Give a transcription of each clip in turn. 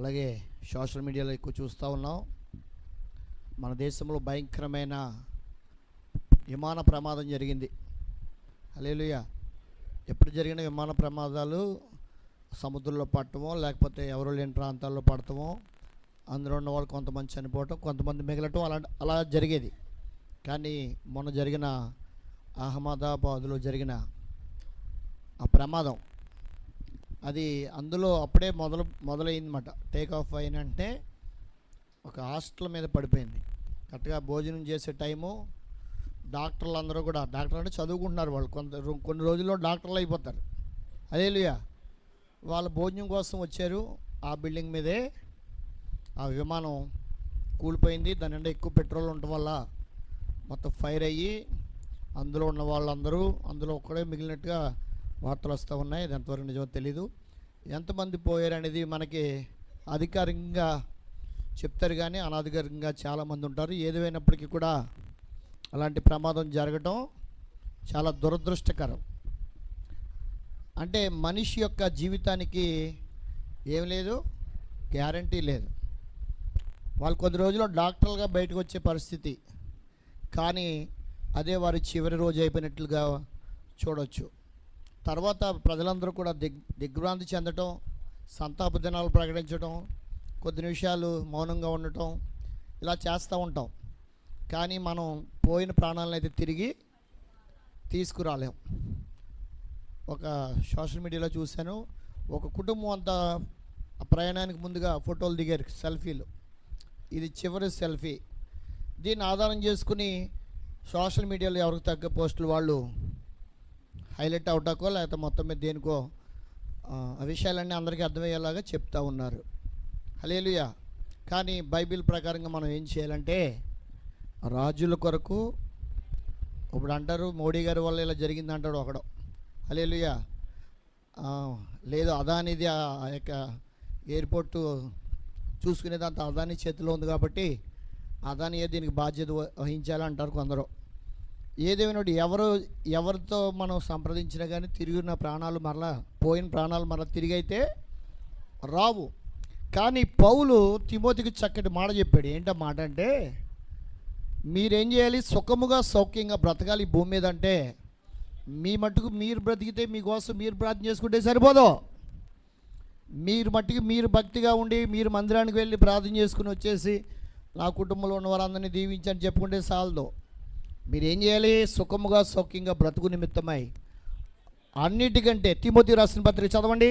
అలాగే సోషల్ మీడియాలో ఎక్కువ చూస్తూ ఉన్నాం. మన దేశంలో భయంకరమైన విమాన ప్రమాదం జరిగింది. అలేలుయ ఎప్పుడు జరిగిన విమాన ప్రమాదాలు సముద్రంలో పట్టమో లేకపోతే ఎవరు లేని ప్రాంతాల్లో పడటమో అందులో ఉన్న వాళ్ళు కొంతమంది చనిపోవటం కొంతమంది మిగలటం అలా అలా జరిగేది. కానీ మొన్న జరిగిన అహ్మదాబాద్లో జరిగిన ఆ ప్రమాదం అది అందులో అప్పుడే మొదలు మొదలైందన్నమాట. టేక్ ఆఫ్ అయినంటే ఒక హాస్టల్ మీద పడిపోయింది. కరెక్ట్గా భోజనం చేసే టైము డాక్టర్లు అందరూ కూడా డాక్టర్ అంటే చదువుకుంటున్నారు వాళ్ళు. కొంత కొన్ని రోజుల్లో డాక్టర్లు అయిపోతారు. అదే వాళ్ళ భోజనం కోసం వచ్చారు. ఆ బిల్డింగ్ మీదే ఆ విమానం కూలిపోయింది. దాని నిండా ఎక్కువ పెట్రోల్ ఉండటం వల్ల మొత్తం ఫైర్ అయ్యి అందులో ఉన్న వాళ్ళందరూ అందులో ఒక్కడే మిగిలినట్టుగా వార్తలు వస్తూ ఉన్నాయి. ఇది ఎంతవరకు నిజమో తెలీదు. ఎంతమంది పోయారు అనేది మనకి అధికారికంగా చెప్తారు కానీ అనధికారికంగా చాలామంది ఉంటారు. ఏదేమైనప్పటికీ కూడా అలాంటి ప్రమాదం జరగటం చాలా దురదృష్టకరం. అంటే మనిషి యొక్క జీవితానికి ఏం లేదు గ్యారంటీ లేదు. వాళ్ళు కొద్ది రోజుల్లో డాక్టర్లుగా బయటకు వచ్చే పరిస్థితి. కానీ అదే వారి చివరి రోజు అయిపోయినట్లుగా చూడొచ్చు. తర్వాత ప్రజలందరూ కూడా దిగ్ దిగ్భ్రాంతి చెందటం సంతాప దినాలు ప్రకటించడం కొద్ది నిమిషాలు మౌనంగా ఉండటం ఇలా చేస్తూ ఉంటాం. కానీ మనం పోయిన ప్రాణాలను అయితే తిరిగి తీసుకురాలేం. ఒక సోషల్ మీడియాలో చూశాను ఒక కుటుంబం అంతా ప్రయాణానికి ముందుగా ఫోటోలు దిగారు సెల్ఫీలు. ఇది చివరి సెల్ఫీ. దీన్ని ఆధారం చేసుకుని సోషల్ మీడియాలో ఎవరికి తగ్గ పోస్టులు వాళ్ళు హైలైట్ అవటాకో లేకపోతే మొత్తం మీద దేనికో ఆ, విషయాలన్నీ అందరికీ అర్థమయ్యేలాగా చెప్తా ఉన్నారు. హలేలుయా కానీ బైబిల్ ప్రకారంగా మనం ఏం చేయాలంటే రాజుల కొరకు ఇప్పుడు అంటారు మోడీ గారి వల్ల ఇలా జరిగింది అంటాడు ఒకడు హలేలుయా లేదు అదానిది ఆ ఆ యొక్క ఎయిర్పోర్టు చూసుకునేదంతా అదాని చేతిలో ఉంది కాబట్టి అదానియే దీనికి బాధ్యత వ- వహించాలంటారు కొందరు. ఏదేమైనా ఎవరు ఎవరితో మనం సంప్రదించినా కానీ తిరిగిన ప్రాణాలు మరలా పోయిన ప్రాణాలు మరలా తిరిగి అయితే రావు. కానీ పౌలు తిమోతికి చక్కటి మాట చెప్పాడు. ఏంట మాట అంటే మీరేం చేయాలి? సుఖముగా సౌఖ్యంగా బ్రతకాలి భూమి మీద అంటే మీ మట్టుకు మీరు బ్రతికితే మీకోసం మీరు ప్రార్థన చేసుకుంటే సరిపోదు. మీరు మట్టుకు మీరు భక్తిగా ఉండి మీరు మందిరానికి వెళ్ళి ప్రార్థన చేసుకుని వచ్చేసి నా కుటుంబంలో ఉన్న వారందరినీ దీవించని చెప్పుకుంటే చాలదు మీరు ఏం చేయాలి? సుఖముగా సౌఖ్యంగా బ్రతుకు నిమిత్తమై అన్నిటికంటే తిమోతి రాసిన పత్రిక చదవండి.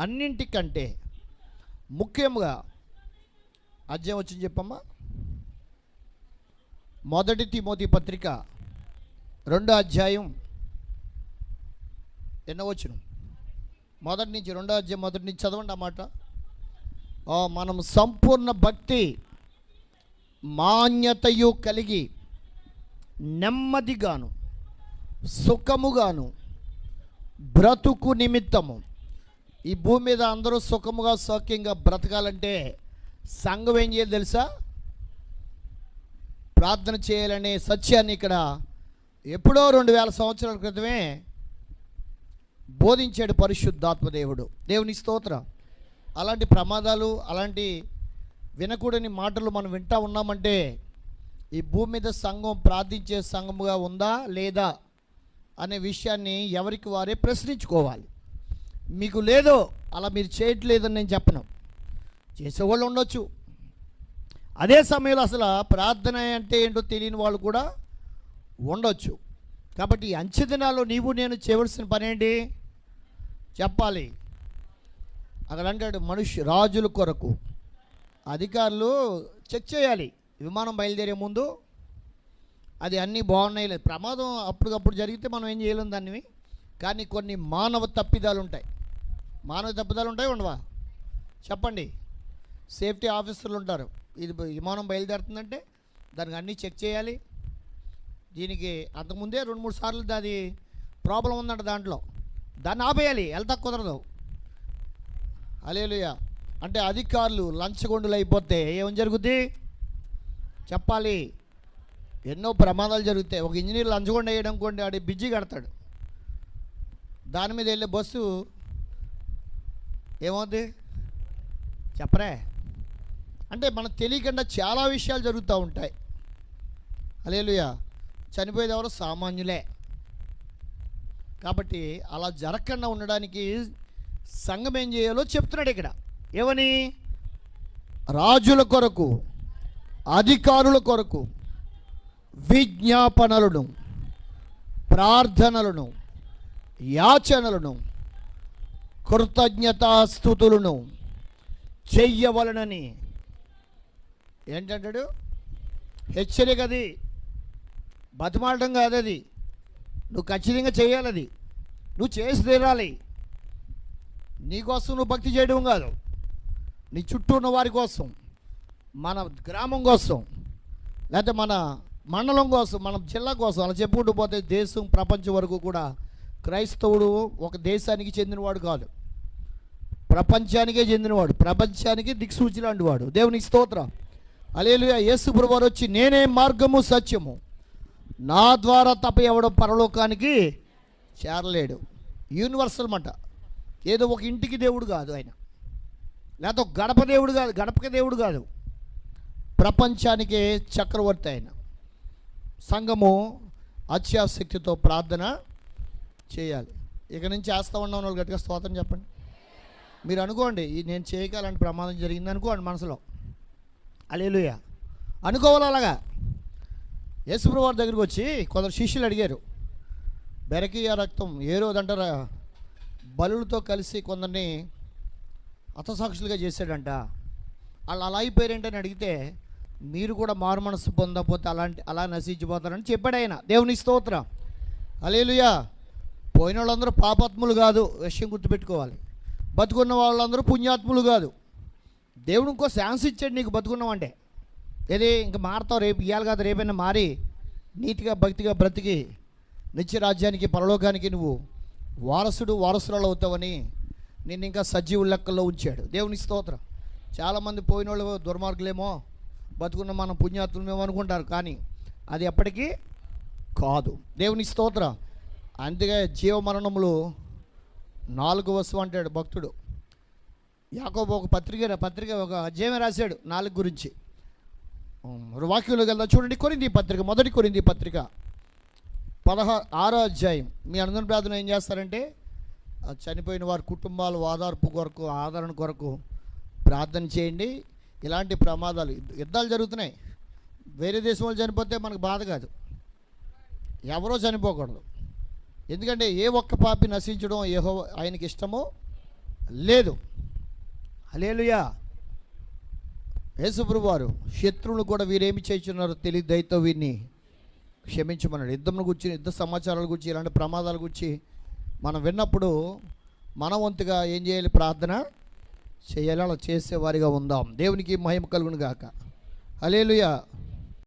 అన్నింటికంటే ముఖ్యంగా అధ్యాయం వచ్చింది చెప్పమ్మా. మొదటి తిమోతి పత్రిక రెండో అధ్యాయం ఎన్నో వచ్చును? మొదటి నుంచి రెండో అధ్యాయం మొదటి నుంచి చదవండి అన్నమాట మనం సంపూర్ణ భక్తి మాన్యతయు కలిగి నెమ్మదిగాను సుఖముగాను బ్రతుకు నిమిత్తము. ఈ భూమి మీద అందరూ సుఖముగా సౌఖ్యంగా బ్రతకాలంటే సంఘం ఏం చేయాలి తెలుసా? ప్రార్థన చేయాలనే సత్యాన్ని ఇక్కడ ఎప్పుడో రెండు వేల సంవత్సరాల క్రితమే బోధించాడు పరిశుద్ధాత్మ దేవుడు. దేవుని స్తోత్ర. అలాంటి ప్రమాదాలు అలాంటి వినకూడని మాటలు మనం వింటా ఉన్నామంటే ఈ భూమి మీద సంఘం ప్రార్థించే సంఘముగా ఉందా లేదా అనే విషయాన్ని ఎవరికి వారే ప్రశ్నించుకోవాలి. మీకు లేదో అలా మీరు చేయట్లేదని నేను చెప్పను. చేసేవాళ్ళు ఉండొచ్చు. అదే సమయంలో అసలు ప్రార్థన అంటే ఏంటో తెలియని వాళ్ళు కూడా ఉండొచ్చు. కాబట్టి ఈ దినాల్లో నీవు నేను చేయవలసిన పని ఏంటి? చెప్పాలి. అక్కడ అంటాడు మనుష్య రాజుల కొరకు అధికారులు చెక్ చేయాలి. విమానం బయలుదేరే ముందు అది అన్నీ బాగున్నాయి లేదు. ప్రమాదం అప్పటికప్పుడు జరిగితే మనం ఏం చేయలేం దాన్ని. కానీ కొన్ని మానవ తప్పిదాలు ఉంటాయి. మానవ తప్పిదాలు ఉంటాయి ఉండవా? చెప్పండి. సేఫ్టీ ఆఫీసర్లు ఉంటారు. ఇది విమానం బయలుదేరుతుందంటే దానికి అన్నీ చెక్ చేయాలి. దీనికి అంతకుముందే రెండు మూడు సార్లు అది ప్రాబ్లం ఉందంట దాంట్లో. దాన్ని ఆపేయాలి. వెళ్తా కుదరదు. అలేలుయా అంటే అధికారులు లంచగొండులు అయిపోతే ఏం జరుగుద్ది? చెప్పాలి. ఎన్నో ప్రమాదాలు జరుగుతాయి. ఒక ఇంజనీర్ లంచగొండ వేయడం కొండి ఆడి బిజ్జి కడతాడు. దాని మీద వెళ్ళే బస్సు ఏమవుద్ది? చెప్పరే. అంటే మనకు తెలియకుండా చాలా విషయాలు జరుగుతూ ఉంటాయి. అలేలుయా చనిపోయేది ఎవరు? సామాన్యులే. కాబట్టి అలా జరగకుండా ఉండడానికి సంఘం ఏం చేయాలో చెప్తున్నాడు ఇక్కడ. ఏమని? రాజుల కొరకు. అధికారుల కొరకు విజ్ఞాపనలను ప్రార్థనలను యాచనలను కృతజ్ఞతాస్థుతులను చెయ్యవలనని ఏంటంటాడు? హెచ్చరిక అది. బతిమాలడం కాదు అది. నువ్వు ఖచ్చితంగా చేయాలి అది. నువ్వు చేసి తీరాలి. నీకోసం నువ్వు భక్తి చేయడం కాదు. నీ చుట్టూ ఉన్న వారి కోసం. మన గ్రామం కోసం లేకపోతే మన మండలం కోసం మన జిల్లా కోసం అలా చెప్పుకుంటూ పోతే దేశం ప్రపంచం వరకు కూడా క్రైస్తవుడు ఒక దేశానికి చెందినవాడు కాదు. ప్రపంచానికే చెందినవాడు ప్రపంచానికి దిక్సూచి లాంటి వాడు. దేవునికి స్తోత్రం. అలేలుయ యేసు వారు వచ్చి నేనే మార్గము సత్యము. నా ద్వారా తప్ప ఎవడం పరలోకానికి చేరలేడు. యూనివర్సల్ మాట. ఏదో ఒక ఇంటికి దేవుడు కాదు ఆయన. లేకపోతే ఒక గడప దేవుడు కాదు గడపకి దేవుడు కాదు. ప్రపంచానికే చక్రవర్తి ఆయన సంఘము అత్యాశక్తితో ప్రార్థన చేయాలి. ఇక నుంచి ఆస్తా ఉన్న వాళ్ళు గట్టిగా స్తోత్రం చెప్పండి. మీరు అనుకోండి నేను చేయగలని ప్రమాదం జరిగింది అనుకోండి మనసులో. అలేలుయ అనుకోవాలి అలాగా. యేసుప్రభు దగ్గరికి వచ్చి కొందరు శిష్యులు అడిగారు బెరకీయ రక్తం ఏ రోజంటారా బలులతో కలిసి కొందరిని హతసాక్షులుగా చేశాడంట. వాళ్ళు అలా అయిపోయారంటని అడిగితే మీరు కూడా మారు మనసు పొందకపోతే అలాంటి అలా నశించిపోతారని చెప్పాడు ఆయన. దేవుని స్తోత్రం. అలేలుయా పోయిన వాళ్ళందరూ పాపాత్ములు కాదు విషయం గుర్తుపెట్టుకోవాలి. బతుకున్న వాళ్ళందరూ పుణ్యాత్ములు కాదు. దేవుడు ఇంకో ఛాన్స్ ఇచ్చాడు నీకు బతుకున్నామంటే ఏది ఇంక మారుతావు రేపు ఇవ్వాలి కాదు రేపైనా మారి నీతిగా భక్తిగా బ్రతికి నిత్య రాజ్యానికి పరలోకానికి నువ్వు వారసుడు వారసురాలు అవుతావని నిన్ను ఇంకా సజీవు లెక్కల్లో ఉంచాడు. దేవుని స్తోత్రం. చాలామంది పోయిన వాళ్ళు దుర్మార్గులేమో బతుకున్న మనం మేము అనుకుంటారు కానీ అది ఎప్పటికీ కాదు. దేవుని స్తోత్ర. అందుకే జీవమరణములు నాలుగు వస్తువు అంటాడు భక్తుడు. యాకోబు ఒక పత్రిక పత్రిక ఒక అధ్యాయం రాశాడు నాలుగు గురించి. ఉమ్, వాక్యంలోకి వెళ్దాం చూడండి. కొరింది పత్రిక మొదటి కొరింది పత్రిక. పదహా ఆరో అధ్యాయం. మీ అందరి ప్రార్థన ఏం చేస్తారంటే చనిపోయిన వారి కుటుంబాలు ఓదార్పు కొరకు ఆదరణ కొరకు ప్రార్థన చేయండి. ఇలాంటి ప్రమాదాలు యుద్ధ- యుద్ధాలు జరుగుతున్నాయి. వేరే దేశం వాళ్ళు చనిపోతే మనకు బాధ కాదు. ఎవరో చనిపోకూడదు. ఎందుకంటే ఏ ఒక్క పాపి నశించడం ఏహో ఆయనకి ఇష్టమో లేదు. హలేలుయా యేసుప్రభు వారు శత్రువులు కూడా వీరేమి చేస్తున్నారు తెలియ దయతో వీరిని క్షమించమన్నాడు. యుద్ధం గురించి యుద్ధ సమాచారాల గురించి ఇలాంటి ప్రమాదాల గురించి మనం విన్నప్పుడు మన వంతుగా ఏం చేయాలి? ప్రార్థన చేయాలి అలా చేసేవారిగా ఉందాం. దేవునికి మహిమ కలుగును గాక అలేలుయా